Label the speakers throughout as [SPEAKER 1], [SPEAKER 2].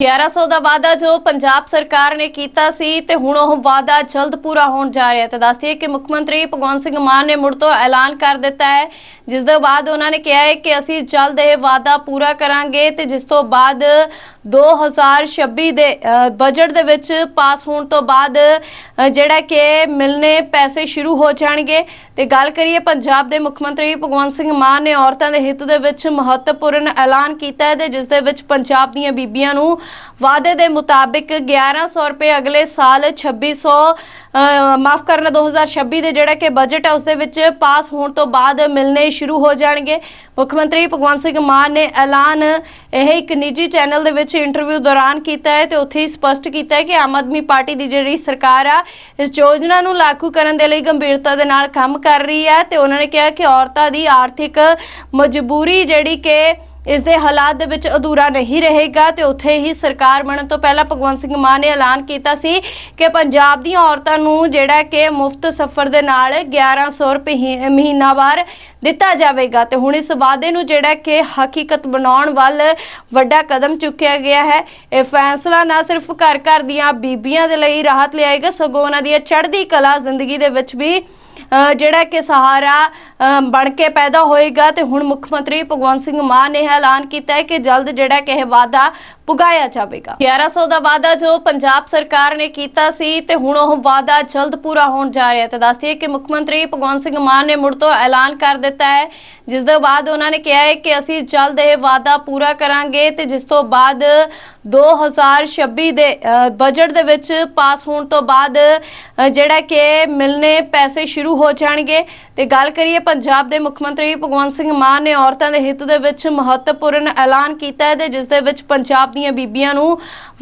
[SPEAKER 1] 1100 ਦਾ ਵਾਅਦਾ ਜੋ ਪੰਜਾਬ ਸਰਕਾਰ ਨੇ ਕੀਤਾ ਸੀ ਤੇ ਹੁਣ ਉਹ ਵਾਅਦਾ ਜਲਦ ਪੂਰਾ ਹੋਣ ਜਾ ਰਿਹਾ ਹੈ। ਤੇ ਦੱਸਦੀਏ ਕਿ ਮੁੱਖ ਮੰਤਰੀ ਭਗਵੰਤ ਸਿੰਘ ਮਾਨ ਨੇ ਮੁੜ ਤੋਂ ਐਲਾਨ ਕਰ ਦਿੱਤਾ ਹੈ, ਜਿਸ ਦੇ ਬਾਅਦ ਉਹਨਾਂ ਨੇ ਕਿਹਾ ਹੈ ਕਿ ਅਸੀਂ ਜਲਦ ਇਹ ਵਾਅਦਾ ਪੂਰਾ ਕਰਾਂਗੇ ਤੇ ਜਿਸ ਤੋਂ ਬਾਅਦ 2026 ਦੇ ਬਜਟ ਦੇ ਵਿੱਚ ਪਾਸ ਹੋਣ ਤੋਂ ਬਾਅਦ ਜਿਹੜਾ ਕਿ ਮਿਲਨੇ ਪੈਸੇ ਸ਼ੁਰੂ ਹੋ ਜਾਣਗੇ। ਤੇ ਗੱਲ ਕਰੀਏ ਪੰਜਾਬ ਦੇ ਮੁੱਖ ਮੰਤਰੀ ਭਗਵੰਤ ਸਿੰਘ ਮਾਨ ਨੇ ਔਰਤਾਂ ਦੇ ਹਿੱਤ ਦੇ ਵਿੱਚ ਮਹੱਤਵਪੂਰਨ ਐਲਾਨ ਕੀਤਾ ਹੈ ਤੇ ਜਿਸ ਦੇ ਵਿੱਚ ਪੰਜਾਬ ਦੀਆਂ ਬੀਬੀਆਂ ਨੂੰ ਵਾਅਦੇ ਦੇ ਮੁਤਾਬਿਕ 1100 ਰੁਪਏ ਅਗਲੇ ਸਾਲ 2600 ਮਾਫ ਕਰਨਾ 2026 ਦੇ ਜਿਹੜਾ ਕਿ ਬਜਟ ਹੈ, ਉਸ ਦੇ ਵਿੱਚ ਪਾਸ ਹੋਣ ਤੋਂ ਬਾਅਦ ਮਿਲਨੇ ਸ਼ੁਰੂ ਹੋ ਜਾਣਗੇ। ਮੁੱਖ ਮੰਤਰੀ ਭਗਵੰਤ ਸਿੰਘ ਮਾਨ ਨੇ ਐਲਾਨ ਇਹ ਇੱਕ ਨਿੱਜੀ ਚੈਨਲ ਦੇ ਵਿੱਚ ਇੰਟਰਵਿਊ ਦੌਰਾਨ ਕੀਤਾ ਹੈ ਤੇ ਉੱਥੇ ਹੀ ਸਪਸ਼ਟ ਕੀਤਾ ਹੈ ਕਿ ਆਮ ਆਦਮੀ ਪਾਰਟੀ ਦੀ ਜਿਹੜੀ ਸਰਕਾਰ ਆ, ਇਸ ਯੋਜਨਾ ਨੂੰ ਲਾਗੂ ਕਰਨ ਦੇ ਲਈ ਗੰਭੀਰਤਾ ਦੇ ਨਾਲ ਕੰਮ ਕਰ ਰਹੀ ਹੈ ਤੇ ਉਹਨਾਂ ਨੇ ਕਿਹਾ ਕਿ ਔਰਤਾਂ ਦੀ ਆਰਥਿਕ ਮਜਬੂਰੀ ਜਿਹੜੀ ਕਿ ਇਸ ਦੇ ਹਾਲਾਤ ਦੇ ਵਿੱਚ ਅਧੂਰਾ ਨਹੀਂ ਰਹੇਗਾ ਤੇ ਉੱਥੇ ਹੀ ਸਰਕਾਰ ਬਣਨ ਤੋਂ ਪਹਿਲਾਂ ਭਗਵੰਤ ਸਿੰਘ ਮਾਨ ਨੇ ਐਲਾਨ ਕੀਤਾ ਸੀ ਕਿ ਪੰਜਾਬ ਦੀਆਂ ਔਰਤਾਂ ਨੂੰ ਜਿਹੜਾ ਕਿ ਮੁਫਤ ਸਫ਼ਰ ਦੇ ਨਾਲ 1100 ਰੁਪਏ ਹੀ- ਮਹੀਨਾਵਾਰ ਦਿੱਤਾ ਜਾਵੇਗਾ ਤੇ ਹੁਣ ਇਸ ਵਾਅਦੇ ਨੂੰ ਜਿਹੜਾ ਕਿ ਹਕੀਕਤ ਬਣਾਉਣ ਵੱਲ ਵੱਡਾ ਕਦਮ ਚੁੱਕਿਆ ਗਿਆ ਹੈ। ਇਹ ਫੈਸਲਾ ਨਾ ਸਿਰਫ ਘਰ ਘਰ ਦੀਆਂ ਬੀਬੀਆਂ ਦੇ ਲਈ ਰਾਹਤ ਲਿਆਏਗਾ, ਸਗੋਂ ਉਹਨਾਂ ਦੀ ਚੜ੍ਹਦੀ ਕਲਾ ਜ਼ਿੰਦਗੀ ਦੇ ਵਿੱਚ ਵੀ ਜਿਹੜਾ ਕਿ ਸਹਾਰਾ ਅ, ਬਣ ਕੇ ਪੈਦਾ ਹੋਏਗਾ ਤੇ ਹੁਣ ਮੁੱਖ ਮੰਤਰੀ ਭਗਵੰਤ ਸਿੰਘ ਮਾਨ ਨੇ ਇਹ ਐਲਾਨ ਕੀਤਾ ਹੈ ਕਿ ਜਲਦ ਜਿਹੜਾ ਕਿ ਇਹ ਵਾਅਦਾ ਪੁਗਾਇਆ ਜਾਵੇਗਾ। 1100 ਦਾ ਵਾਅਦਾ ਜੋ ਪੰਜਾਬ ਸਰਕਾਰ ਨੇ ਕੀਤਾ ਸੀ ਤੇ ਹੁਣ ਉਹ ਵਾਅਦਾ ਜਲਦ ਪੂਰਾ ਹੋਣ ਜਾ ਰਿਹਾ ਹੈ। ਤੇ ਦੱਸਦੀਏ ਕਿ ਮੁੱਖ ਮੰਤਰੀ ਭਗਵੰਤ ਸਿੰਘ ਮਾਨ ਨੇ ਮੁੜ ਤੋਂ ਐਲਾਨ ਕਰ ਦਿੱਤਾ ਹੈ, ਜਿਸ ਦੇ ਬਾਅਦ ਉਹਨਾਂ ਨੇ ਕਿਹਾ ਹੈ ਕਿ ਅਸੀਂ ਜਲਦ ਇਹ ਵਾਅਦਾ ਪੂਰਾ ਕਰਾਂਗੇ ਤੇ ਜਿਸ ਤੋਂ ਬਾਅਦ 2026 ਦੇ ਬਜਟ ਦੇ ਵਿੱਚ ਪਾਸ ਹੋਣ ਤੋਂ ਬਾਅਦ ਜਿਹੜਾ ਕਿ ਮਿਲਨੇ ਪੈਸੇ ਸ਼ੁਰੂ ਹੋ ਜਾਣਗੇ। ਤੇ ਗੱਲ ਕਰੀਏ ਪੰਜਾਬ ਦੇ ਮੁੱਖ ਮੰਤਰੀ ਭਗਵੰਤ ਸਿੰਘ ਮਾਨ ਨੇ ਔਰਤਾਂ ਦੇ ਹਿੱਤ ਦੇ ਵਿੱਚ ਮਹੱਤਵਪੂਰਨ ਐਲਾਨ ਕੀਤਾ ਹੈ ਤੇ ਜਿਸ ਦੇ ਵਿੱਚ ਪੰਜਾਬ ਦੀਆਂ ਬੀਬੀਆਂ ਨੂੰ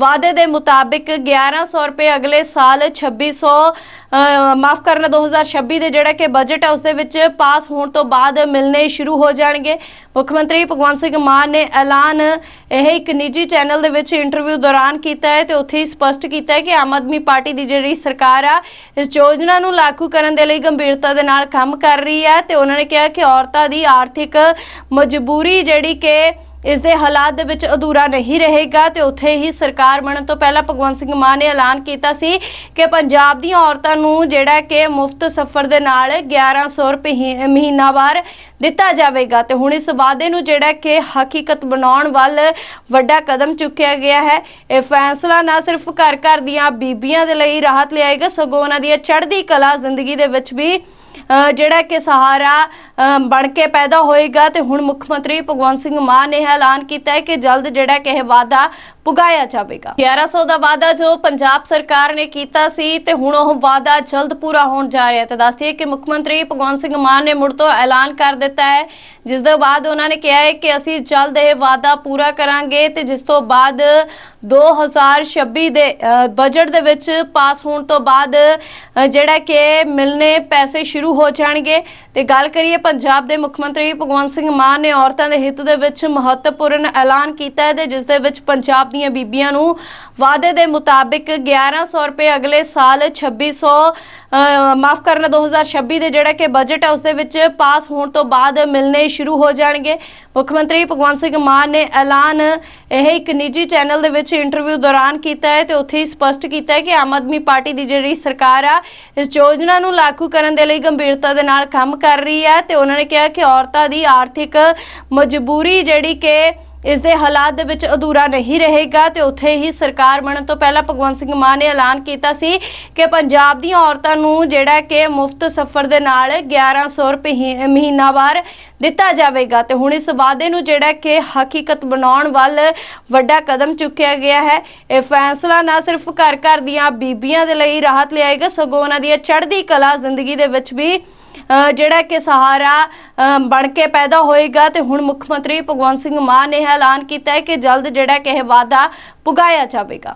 [SPEAKER 1] ਵਾਅਦੇ ਦੇ ਮੁਤਾਬਿਕ 1100 ਰੁਪਏ ਅਗਲੇ ਸਾਲ 2600 ਮਾਫ ਕਰਨਾ 2026 ਦੇ ਜਿਹੜਾ ਕਿ ਬਜਟ ਹੈ ਉਸ ਦੇ ਵਿੱਚ ਪਾਸ ਹੋਣ ਤੋਂ ਬਾਅਦ ਮਿਲਨੇ ਸ਼ੁਰੂ ਹੋ ਜਾਣਗੇ। ਮੁੱਖ ਮੰਤਰੀ ਭਗਵੰਤ ਸਿੰਘ ਮਾਨ ਨੇ ਐਲਾਨ, ਇਹ ਇੱਕ ਨਿੱਜੀ ਚੈਨਲ ਦੇ ਵਿੱਚ ਇੰਟਰਵਿਊ ਦੌਰਾਨ ਕੀਤਾ ਹੈ ਤੇ ਉੱਥੇ ਹੀ ਸਪਸ਼ਟ ਕੀਤਾ ਹੈ ਕਿ ਆਮ ਆਦਮੀ ਪਾਰਟੀ ਦੀ ਜਿਹੜੀ ਸਰਕਾਰ ਆ, ਇਸ ਯੋਜਨਾ ਨੂੰ ਲਾਗੂ ਕਰਨ ਦੇ ਲਈ ਗੰਭੀਰਤਾ ਦੇ ਨਾਲ ਕੰਮ ਕਰ ਰਹੀ ਹੈ ਤੇ ਉਹਨਾਂ ਨੇ ਕਿਹਾ ਕਿ ਔਰਤਾਂ ਦੀ ਆਰਥਿਕ ਮਜਬੂਰੀ ਜਿਹੜੀ ਕਿ ਇਸ ਦੇ ਹਾਲਾਤ ਦੇ ਵਿੱਚ ਅਧੂਰਾ ਨਹੀਂ ਰਹੇਗਾ ਤੇ ਉੱਥੇ ਹੀ ਸਰਕਾਰ ਬਣਨ ਤੋਂ ਪਹਿਲਾਂ ਭਗਵੰਤ ਸਿੰਘ ਮਾਨ ਨੇ ਐਲਾਨ ਕੀਤਾ ਸੀ ਕਿ ਪੰਜਾਬ ਦੀਆਂ ਔਰਤਾਂ ਨੂੰ ਜਿਹੜਾ ਕਿ ਮੁਫਤ ਸਫ਼ਰ ਦੇ ਨਾਲ 1100 ਰੁਪਏ ਮਹੀਨਾਵਾਰ ਦਿੱਤਾ ਜਾਵੇਗਾ ਤੇ ਹੁਣ ਇਸ ਵਾਅਦੇ ਨੂੰ ਜਿਹੜਾ ਕਿ ਹਕੀਕਤ ਬਣਾਉਣ ਵੱਲ ਵੱਡਾ ਕਦਮ ਚੁੱਕਿਆ ਗਿਆ ਹੈ। ਇਹ ਫੈਸਲਾ ਨਾ ਸਿਰਫ ਘਰ ਘਰ ਦੀਆਂ ਬੀਬੀਆਂ ਦੇ ਲਈ ਰਾਹਤ ਲਿਆਏਗਾ, ਸਗੋਂ ਉਹਨਾਂ ਦੀ ਚੜ੍ਹਦੀ ਕਲਾ ਜ਼ਿੰਦਗੀ ਦੇ ਵਿੱਚ ਵੀ ਜਿਹੜਾ ਕਿ ਸਹਾਰਾ ਅ, ਬਣ ਕੇ ਪੈਦਾ ਹੋਏਗਾ ਤੇ ਹੁਣ ਮੁੱਖ ਮੰਤਰੀ ਭਗਵੰਤ ਸਿੰਘ ਮਾਨ ਨੇ ਇਹ ਐਲਾਨ ਕੀਤਾ ਹੈ ਕਿ ਜਲਦ ਜਿਹੜਾ ਕਿ ਇਹ ਵਾਅਦਾ ਪੁਗਾਇਆ ਜਾਵੇਗਾ। 1100 ਦਾ ਵਾਅਦਾ ਜੋ ਪੰਜਾਬ ਸਰਕਾਰ ਨੇ ਕੀਤਾ ਸੀ ਤੇ ਹੁਣ ਉਹ ਵਾਅਦਾ ਜਲਦ ਪੂਰਾ ਹੋਣ ਜਾ ਰਿਹਾ ਹੈ। ਤੇ ਦੱਸਦੀਏ ਕਿ ਮੁੱਖ ਮੰਤਰੀ ਭਗਵੰਤ ਸਿੰਘ ਮਾਨ ਨੇ ਮੁੜ ਤੋਂ ਐਲਾਨ ਕਰ ਦਿੱਤਾ ਹੈ, ਜਿਸ ਦੇ ਬਾਅਦ ਉਹਨਾਂ ਨੇ ਕਿਹਾ ਹੈ ਕਿ ਅਸੀਂ ਜਲਦ ਇਹ ਵਾਅਦਾ ਪੂਰਾ ਕਰਾਂਗੇ ਤੇ ਜਿਸ ਤੋਂ ਬਾਅਦ 2026 ਦੇ ਬਜਟ ਦੇ ਵਿੱਚ ਪਾਸ ਹੋਣ ਤੋਂ ਬਾਅਦ ਜਿਹੜਾ ਕਿ ਮਿਲਨੇ ਪੈਸੇ ਸ਼ੁਰੂ ਹੋ ਜਾਣਗੇ। ਤੇ ਗੱਲ ਕਰੀਏ ਪੰਜਾਬ ਦੇ ਮੁੱਖ ਮੰਤਰੀ ਭਗਵੰਤ ਸਿੰਘ ਮਾਨ ਨੇ ਔਰਤਾਂ ਦੇ ਹਿੱਤ ਦੇ ਵਿੱਚ ਮਹੱਤਵਪੂਰਨ ਐਲਾਨ ਕੀਤਾ ਹੈ ਤੇ ਜਿਸ ਦੇ ਵਿੱਚ ਪੰਜਾਬ ਦੀਆਂ ਬੀਬੀਆਂ ਨੂੰ ਵਾਅਦੇ ਦੇ ਮੁਤਾਬਿਕ 1100 ਰੁਪਏ ਅਗਲੇ ਸਾਲ 2600 ਮਾਫ ਕਰਨਾ 2026 ਦੇ ਜਿਹੜਾ ਕਿ ਬਜਟ ਹੈ ਉਸ ਦੇ ਵਿੱਚ ਪਾਸ ਹੋਣ ਤੋਂ ਬਾਅਦ ਮਿਲਨੇ ਸ਼ੁਰੂ ਹੋ ਜਾਣਗੇ। ਮੁੱਖ ਮੰਤਰੀ ਭਗਵੰਤ ਸਿੰਘ ਮਾਨ ਨੇ ਐਲਾਨ, ਇਹ ਇੱਕ ਨਿੱਜੀ ਚੈਨਲ ਦੇ ਵਿੱਚ ਇੰਟਰਵਿਊ ਦੌਰਾਨ ਕੀਤਾ ਹੈ ਤੇ ਉੱਥੇ ਹੀ ਸਪਸ਼ਟ ਕੀਤਾ ਹੈ ਕਿ ਆਮ ਆਦਮੀ ਪਾਰਟੀ ਦੀ ਜਿਹੜੀ ਸਰਕਾਰ ਆ, ਇਸ ਯੋਜਨਾ ਨੂੰ ਲਾਗੂ ਕਰਨ ਦੇ ਲਈ ਗੰਭੀਰਤਾ ਦੇ ਨਾਲ ਕੰਮ ਕਰ ਰਹੀ ਹੈ ਤੇ ਉਹਨਾਂ ਨੇ ਕਿਹਾ ਕਿ ਔਰਤਾਂ ਦੀ ਆਰਥਿਕ ਮਜਬੂਰੀ ਜਿਹੜੀ ਕਿ ਇਸ ਦੇ ਹਾਲਾਤ ਦੇ ਵਿੱਚ ਅਧੂਰਾ ਨਹੀਂ ਰਹੇਗਾ ਤੇ ਉੱਥੇ ਹੀ ਸਰਕਾਰ ਬਣਨ ਤੋਂ ਪਹਿਲਾਂ ਭਗਵੰਤ ਸਿੰਘ ਮਾਨ ਨੇ ਐਲਾਨ ਕੀਤਾ ਸੀ ਕਿ ਪੰਜਾਬ ਦੀਆਂ ਔਰਤਾਂ ਨੂੰ ਜਿਹੜਾ ਕਿ ਮੁਫਤ ਸਫ਼ਰ ਦੇ ਨਾਲ 1100 ਰੁਪਏ ਹੀ- ਮਹੀਨਾਵਾਰ ਦਿੱਤਾ ਜਾਵੇਗਾ ਤੇ ਹੁਣ ਇਸ ਵਾਅਦੇ ਨੂੰ ਜਿਹੜਾ ਕਿ ਹਕੀਕਤ ਬਣਾਉਣ ਵੱਲ ਵੱਡਾ ਕਦਮ ਚੁੱਕਿਆ ਗਿਆ ਹੈ। ਇਹ ਫੈਸਲਾ ਨਾ ਸਿਰਫ ਘਰ ਘਰ ਦੀਆਂ ਬੀਬੀਆਂ ਦੇ ਲਈ ਰਾਹਤ ਲਿਆਏਗਾ, ਸਗੋਂ ਉਹਨਾਂ ਦੀ ਚੜ੍ਹਦੀ ਕਲਾ ਜ਼ਿੰਦਗੀ ਦੇ ਵਿੱਚ ਵੀ ਜਿਹੜਾ ਕਿ ਸਹਾਰਾ ਬਣ ਕੇ ਪੈਦਾ ਹੋਏਗਾ ਤੇ ਹੁਣ ਮੁੱਖ ਮੰਤਰੀ ਭਗਵੰਤ ਸਿੰਘ ਮਾਨ ਨੇ ਇਹ ਐਲਾਨ ਕੀਤਾ ਹੈ ਕਿ ਜਲਦ ਜਿਹੜਾ ਕਿ ਇਹ ਵਾਅਦਾ ਪੁਗਾਇਆ ਜਾਵੇਗਾ।